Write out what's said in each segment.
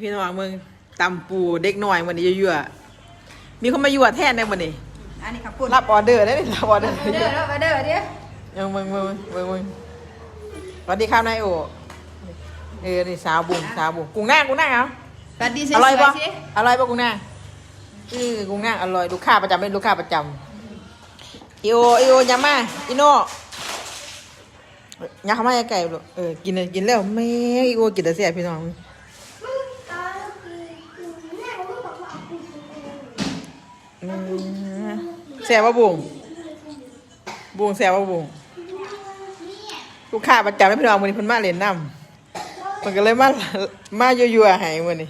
พี่น้องมึงตำปูเด็กหน่อยวันนี้ยั่วๆมีคนมายั่วแทนในวันนี้อันนี้ขับปุ่นรับออเดอร์ได้ไหมรับออเดอร์เด้อเด้อเด้อเด้อยังมึงมึงมึงมึงสวัสดีครับนายโอเออนี่สาวบุ๋งสาวบุ๋งกุ้งหน้ากุ้งหน้าเอาสวัสดีสอร่อยวยปะๆสิอร่อยปะกุ้งหน้าอือกุ้งหน้าอร่อยลูกค้าประจำเป็นลูกค้าประจำอีโออีโอยามาอีโน่ยาเข้ามาไก่ลูกเออกินเลยกินแล้วแม่อีโอกินแต่เสียพี่น้อง แซ่บปะบุ๋งบุ๋งแซ่บปะบุ๋งลูกค้าประจำให้พี่น้องวันนี้เพิ่นมาเล่นน้ำมันก็เลยมามายั่วๆให้มื้อนี้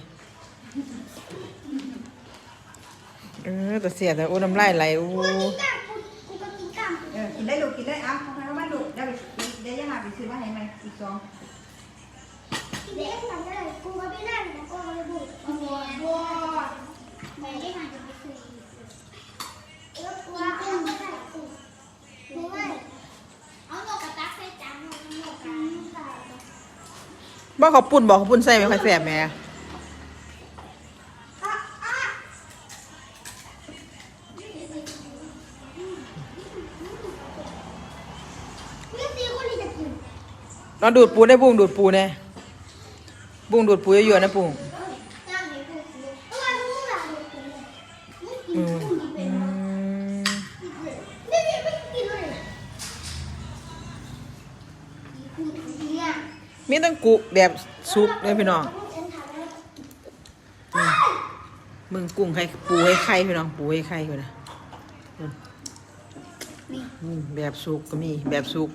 เออแต่เสียแต่โอ้น้ำลายไหลโอ้เออกินได้ลูกกินได้เอ้าเอาไปเอามาลูกเดี๋ยวไปเดี๋ยวจะหาไปซื้อมาให้ไหมอีกสองบ่ เขอปุ่นบอกขอปุ่นใส่ไม่ค่อยแสบแม่เราดูดปูได้บุ้งดูดปูแน่บุ้งดูดปูเยอะๆนะปุ้ง มีตั้งกุแบบซุปเลยพี่น้องมึงกุ้งให้ปูให้ไข่พี่น้องปูให้ไข่ก่อนนะอืมแบบซุปก็มีแบบซุป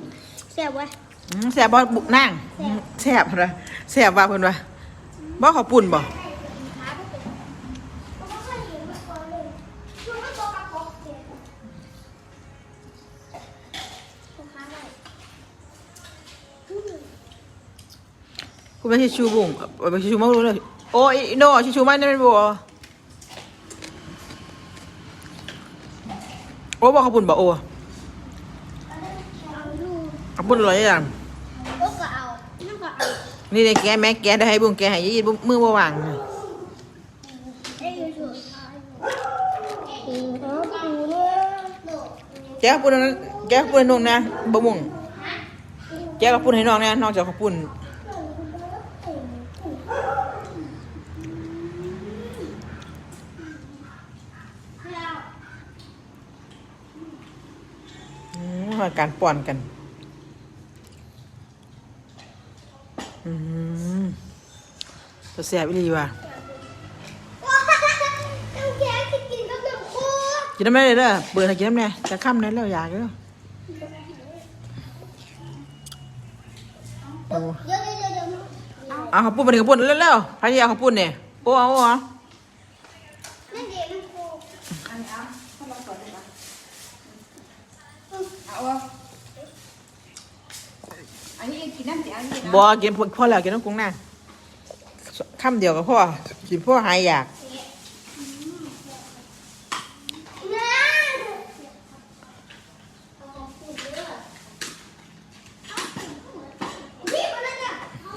เสียบไว้อืมแสบบ่บุกนั่งอืมแสบนะแสบว่าเพิ่นว่าบ่เขาปุ่นบ่ กูไปชิชูบุ้งไปชิชูมากรู้เลยโอ้ยโนชิชูมานี่เป็นบ่โอ้บ่เขาปุ่นบ่โอ้ขาปุ่นอะไรอย่างนี่เลยแกแม่แกได้ให้บุ้งแกให้ยี่บุ้งมือบ่วางเลยไอ้ยูทูบปูเขาปูเลยแกะปุ่นนั้นแกะปุ่นน้องนะบ่บุ้งแกะกับปุ่นให้น้องนะน้องจะเอากับปุ่นอืม ว่าการป้อนกันอืมตัวแสบอีหลีว่ะกินน้ำได้เลยเด้อเปิดให้กินน้ำเนี่จะค่ำนั้นแล้วอยากแล้วเดี๋ยเอาเอาข้าวปุ้นมาถึงข้าวปุ้นเร็วๆพายเอาข้าวปุ้นเนี่ยโอ้เอาโอ้เอา นั่นเดี๋ยวน้ำโคก อันนี้เอาเข้ามาก่อนเลยปะเอันนี้กินน้ำเสียอันนี้บ่กินพอพอแล้วกินน้ำกุ้งหน้าค่ำเดียวกับพ่อกินพ่อหายอยาก น้ำเอาปูเยอะเอาพี่มาแล้วเนี่ยเอา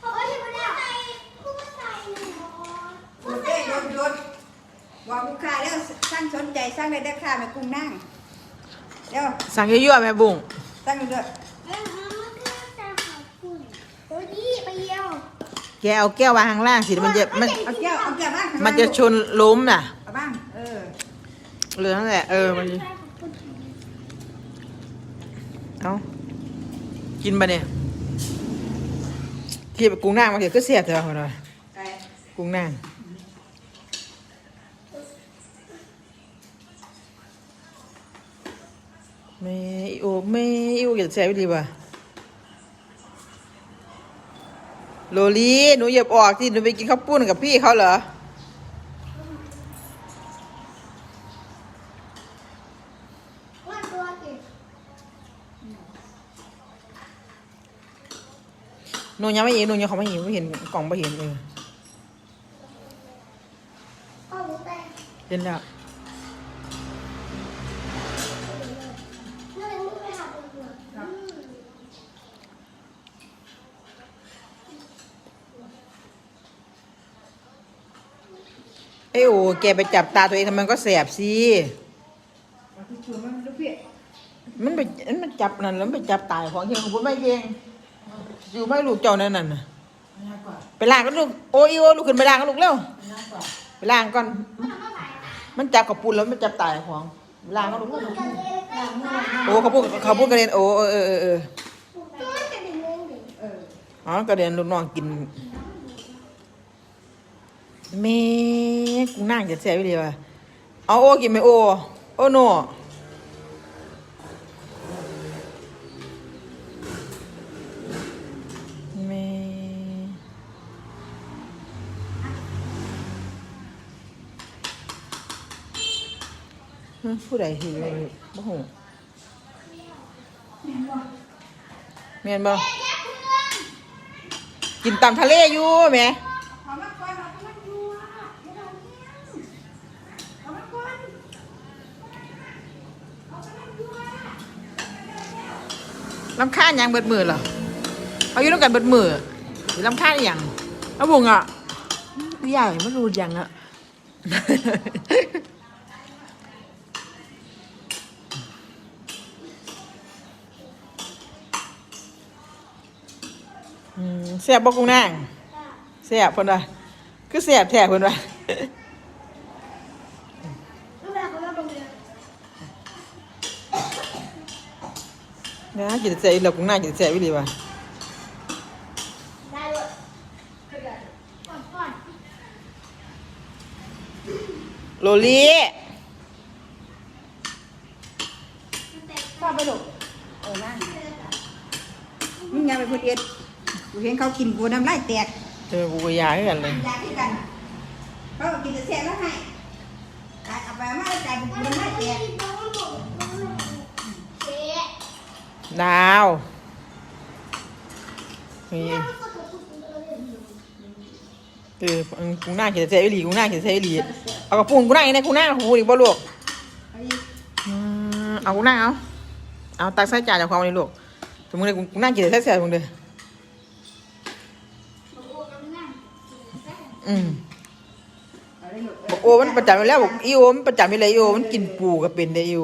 เอาไว้ที่มาแล้วใส่ปูใส่หนึ่ง โอเคโยนโยนว่าลูกค้าแล้วสร้างสนใจสร้างได้ได้ค่าแม่กุ้งนั่งเดี๋ยว สั่งเยอะๆแม่บุ้งสร้างเด้อเอ้ยเอามาใส่ขอบคุณโอ้ยดีไปเยี่ยวแกเอาแก้ววางข้างล่างสิมันจะมันเอาแก้วเอาแก้วบ้างมันจะชนล้มน่ะเอาบ้างเออเหลือนั่นแหละเออมันเอากินปะเนี่ยที่กุ้งหน้ามาเดี๋ยวก็เสียแต่ว่าคนละไปกุ้งนาง แม่อีโอแม่อีโอเก็บแซ่บดีป่ะโลลีหนูเหยียบออกที่หนูไปกินข้าวปุ้นกับพี่เขาเหรอว่าตัวติดหนูยังไม่เห็นหนูยังเขาไม่เห็นไม่เห็นกล่องไม่เห็นเออพ่อรู้แต่เห็นแล้ว เมื่อไหร่มึงไปหาตัว เไอ้โอ้แกไปจับตาตัวเองทำไมมันก็แสบสิเอาที่ชูมันลูกพี่มันไปมันจับนั่นแล้วมันไปจับตายของเฮียของผมไม่เก่งอยู่ไม่ลูกเจ้านั่นน่ะไปล้างกันลูกโอ้ยโอ้ลูกขึ้นไปล้างกันลูกเร็วไปล้างก่อน มันจับกับปูนแล้วมันจับตายของล้างกันลูกเร็วโอ้เขาพูดเขาพูดกระเด็นโอ้เออเออเออเออตัวจะดึงเงินดิเอออ๋อกระเด็นลูกน้องกิน แม่กูนั่งจะแซ่บไปเลยว่ะเอาโอ้กินไหมโอ้โอ้โนแม่ฮะผู้ใดหิวเลยบ่หูแม่นบ่กินตามทะเลอยู่แหม่ เอามาก่อนเอามาดูอะเดี๋ยวเราเนี่ยเอามาก่อน ลำคาญหยังเบิดมือเหรอเอาอยู่ต้องกันเบิดมือหรือลำคาญอหย่างเอาบุงอะใหญ่ไม่รู้ยังอะอืมเสียบบอกกุ้งนางเสียบเพิ่นว่าคือเสียบแท้เพิ่นว่า ลูกแรกเขาเล่าโรงเรียน นะ กินเสียอีหลับกุ้งนากินเสียวิลีว่ะได้เลยก่อนก่อนโลลีป้าไปลูกเออนั่งมึงอย่าไปพูดเอ็ดกูเห็นเขากินกูน้ำลายแตกเจอกูก็ยาให้กันเลยยาที่กันเขากินแต่แซ่บแล้วให้จ่ายเอาไปมาแล้วจ่ายกูน้ำลายแตก เจ๊ ดาวนี่เออกูน่าเขียนเซอีหลีกูน่าเขียนเซอีหลีเอากระปุกกูน่าอย่างนี้กูน่ากูอีกบ่ลูกเอากูน่าเอาเอาตักใส่จานจากความนี้ลูกถึงมึงเลยกูน่าเขียนเซเสียมึงเลยอืมบอกโอ้มันประจำอยู่แล้วบอกอีโอมันประจำอยู่แล้วอีโอมันกินปูกับเป็นได้อีโอ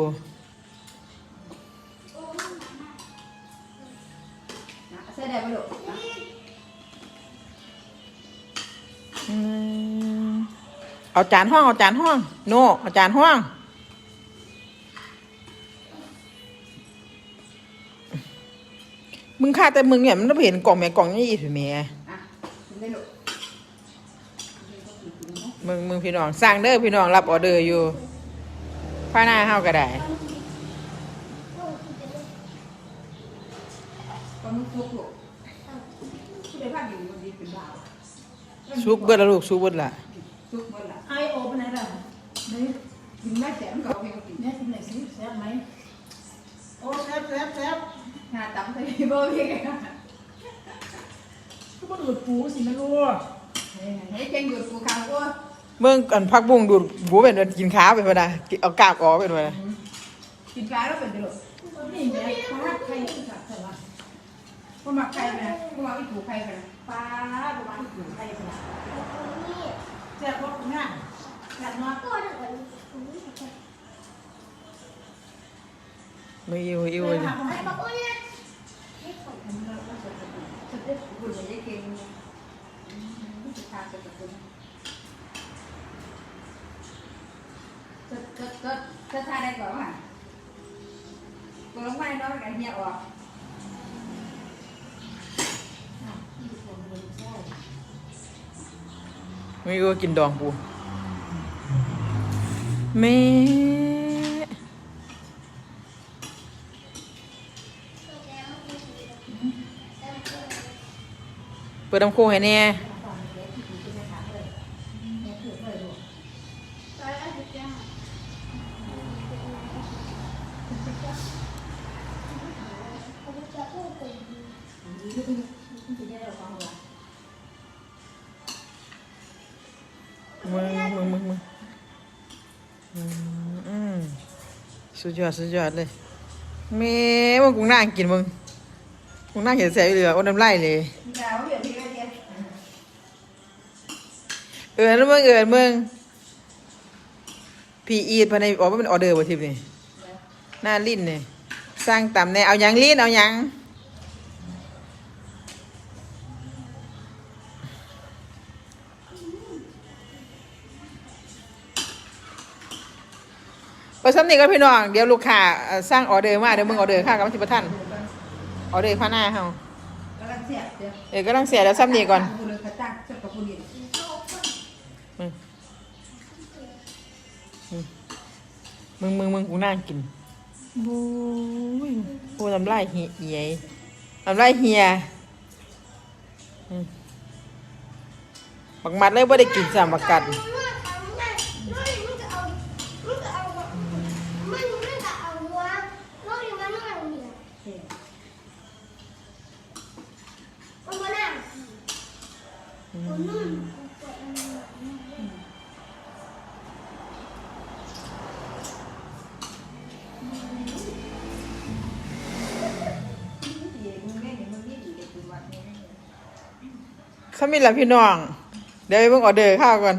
นะเสื้อแดงไปลูกนะอืมเอาจานห้องเอาจานห้อง โนเอาจานห้อง มึงฆ่าแต่มึงเนี่ยมันต้องเห็นกล่องแม่กล่องนี่อีถือแม่อะกินได้ลูกมึงมึงพี่น้องสั่งเด้อพี่น้องรับออเดอร์อยู่ผ้าหน้าเฮาก็ได้ ต อนมึงฟุกลูกผู้ใดพลาดอยู่มันดีเป็นบ้าซุกเบิดละลูกซุกเบิดละฟุกหมดละไอโอเป็นไงล่ะนี่กินได้แต่มันก็เอาไปก็กินเนี่ยกินไหนอยสิแซ่บไหมโอ้แซ่บแซ่บแซ่บหน้าตำใส่บ่มีไงก็มาดูดปูสิไม่รู้เฮ้ยเฮ้ยเก่งอยู่กูข้าวกูเบิ่งอันพักบุ้งดูดบูเป็นว่ากินขาไปพอดาเอากาบออกเป็นว่ากินปลาแล้วเป็นลูกนี่แม่ปลาไข่ที่สั บแต่ว่าพวกมักไข่ไปนะพวกมักอีถูไข่ไปนะปลาประมาณที่ไข่ขนาดแซ่บว่าง่ายแซ่บเนาะตัวหนึ่งวันไม่อยู่อยู่เลยเลยค่ะไอ้บอกว่าเนี่ยสุดเด็ดกูจะได้เก่งสุดท้ายจะเป็นก็ก็ก็ก็ทายได้ก่อนว่าตัวลงไปเนาะกันเหี่ยวออก ไม่อยู่กินดองปูแม่เปิดน้ำโค้งให้แน่มึง มึงมึงมึงอืมอืมสุดยอดสุดยอดเลยแม่มึงกูนั่งกินมึงกูนั่งเห็นแสบอยู่เลยอะโอ้น้ำลายเลยมีดาวเดี๋ยวพี่ก็เจ็บเอินมึงเอินมึงพีอีทภายในออกว่าเป็นออเดอร์บ่ทิพนี่หน้าลิ้นเนี่ยสร้างตำแน่เอายังลิ้นเอายัง ไปสำนีก็พี่น้อง เดี๋ยวลูกค้าเอ่อสร้างออเดอร์มาเดี๋ยวมึงออเดอร์ค่ากับมันสิบท่านออเดอร์ผ้าหน้าเฮากำลังเสียบเดี๋ยวเดี๋ยวก็ต้องเสียแล้วซ้ำนี่ก่อนผู้เลยกระตั้งเสื้อกับผู้นี้มึงมึงมึงกูนั่งกินบู๊ยกูน้ำลายเหี่ยน้ำลายเหียอืมบักมัดเลยว่าได้กินสามบักกัด มันมันจะเอามันจะเอามันมันจะเอาวัวเราเรียกว่านั่งเนี่ยมันมานั่งมันนุ่ม เดี๋ยวมึงแม่เนี่ยมึงนี่ดีเด็กคุณวัดเนี่ ยสมิละพี่น้อง เดี๋ยวไปเบิ่งออเดอร์ข้าวก่อน